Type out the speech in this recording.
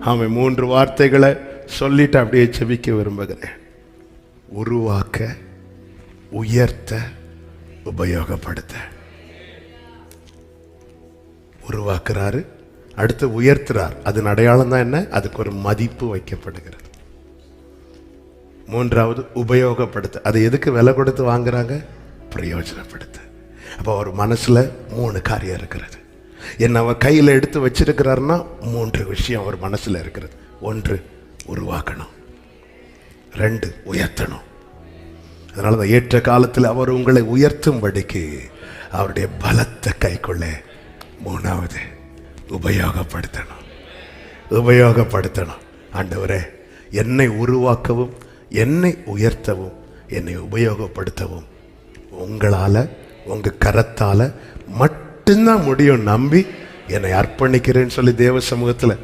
அவன் மூன்று வார்த்தைகளை சொல்லிட்டு அப்படியே செபிக்க விரும்புகிறேன். உருவாக்க உயர்த்த உபயோகப்படுத்த. உருவாக்குறாரு அடுத்து உயர்த்துறார். அதன் அடையாளம் தான் என்ன? அதுக்கு ஒரு மதிப்பு வைக்கப்படுகிறது. மூன்றாவது உபயோகப்படுத்த. அதை எதுக்கு விலை கொடுத்து வாங்குறாங்க? பிரயோஜனப்படுத்த. அப்போ ஒரு மனசுல மூணு காரியம் இருக்கிறது. என்ன அவர் கையில் எடுத்து வச்சிருக்கிறாருன்னா மூன்று விஷயம் அவர் மனசுல இருக்கிறது. ஒன்று உருவாக்கணும். ரெண்டு உயர்த்தணும். அதனால தான் ஏற்ற காலத்தில் அவர் உங்களை உயர்த்தும்படிக்கு அவருடைய பலத்தை கைக்குள்ள மூணாவது உபயோகப்படுத்தணும். உபயோகப்படுத்தணும். ஆண்டவரே என்னை உருவாக்கவும் என்னை உயர்த்தவும் என்னை உபயோகப்படுத்தவும் உங்களால உங்க கரத்தால மட்டும்தான் முடியும். நம்பி என்னை அர்ப்பணிக்கிறேன்னு சொல்லி தேவ சமூகத்தில்